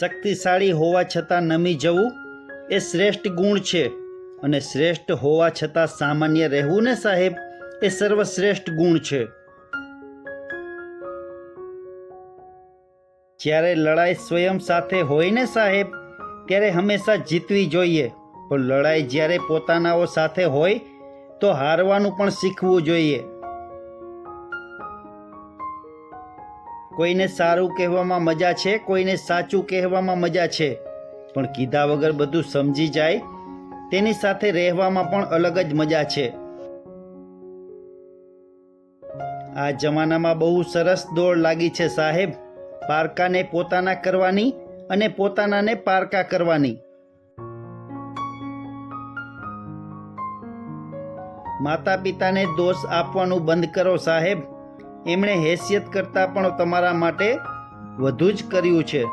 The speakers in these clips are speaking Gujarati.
શક્તિશાળી હોવા છતાં નમી જવું એ શ્રેષ્ઠ ગુણ છે અને શ્રેષ્ઠ હોવા છતાં સામાન્ય રહેવું ને સાહેબ, એ સર્વશ્રેષ્ઠ ગુણ છે. જ્યારે લડાઈ સ્વયં સાથે હોય ને સાહેબ, ત્યારે હંમેશા જીતવી જોઈએ. પણ લડાઈ જ્યારે પોતાનાઓ સાથે હોય, તો હારવાનું પણ શીખવું જોઈએ. કોઈને સારું કહેવામાં મજા છે, કોઈને સાચું કહેવામાં મજા છે. પણ કીધા વગર બધું સમજી જાય, તેની સાથે રહેવામાં પણ અલગ જ મજા છે. આ જમાનામાં બહુ સરસ દોડ લાગી છે સાહેબ. પારકાને પોતાના કરવાની અને પોતાનાને પારકા કરવાની. માતા પિતાને દોષ આપવાનું બંધ કરો સાહેબ. એમણે હેસિયત કરતાં પણ તમારા માટે વધુ જ કર્યું છે.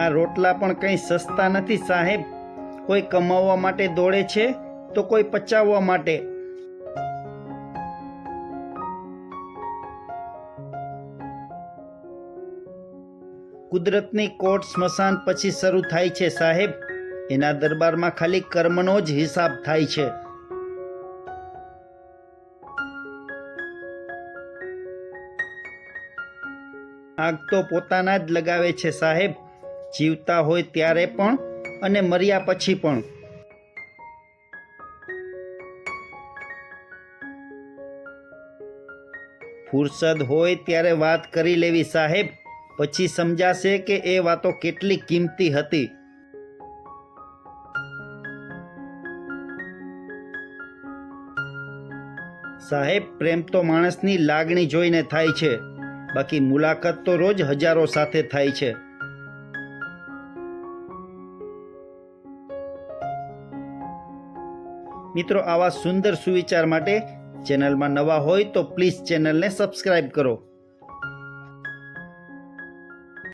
આ રોટલા પણ કંઈ સસ્તા નથી સાહેબ. કોઈ કમાવવા માટે દોડે છે તો કોઈ પચાવવા માટે. કુદરતની કોર્ટ સ્મશાન પછી શરૂ થાય છે સાહેબ. એના દરબારમાં ખાલી કર્મનો જ હિસાબ થાય છે. આગ તો પોતાના જ લગાવે છે સાહેબ. જીવતા હોય ત્યારે પણ અને મર્યા પછી પણ. ફુરસદ હોય ત્યારે વાત કરી લેવી સાહેબ. પછી સમજાશે કે એ વાતો કેટલી કિંમતી હતી. સાહેબ, પ્રેમ તો માણસની લાગણી જોઈને થાય છે. બાકી મુલાકાત તો રોજ હજારો સાથે થાય છે. મિત્રો, આવા સુંદર સુવિચાર માટે ચેનલમાં નવા હોય તો પ્લીઝ ચેનલને સબસ્ક્રાઈબ કરો.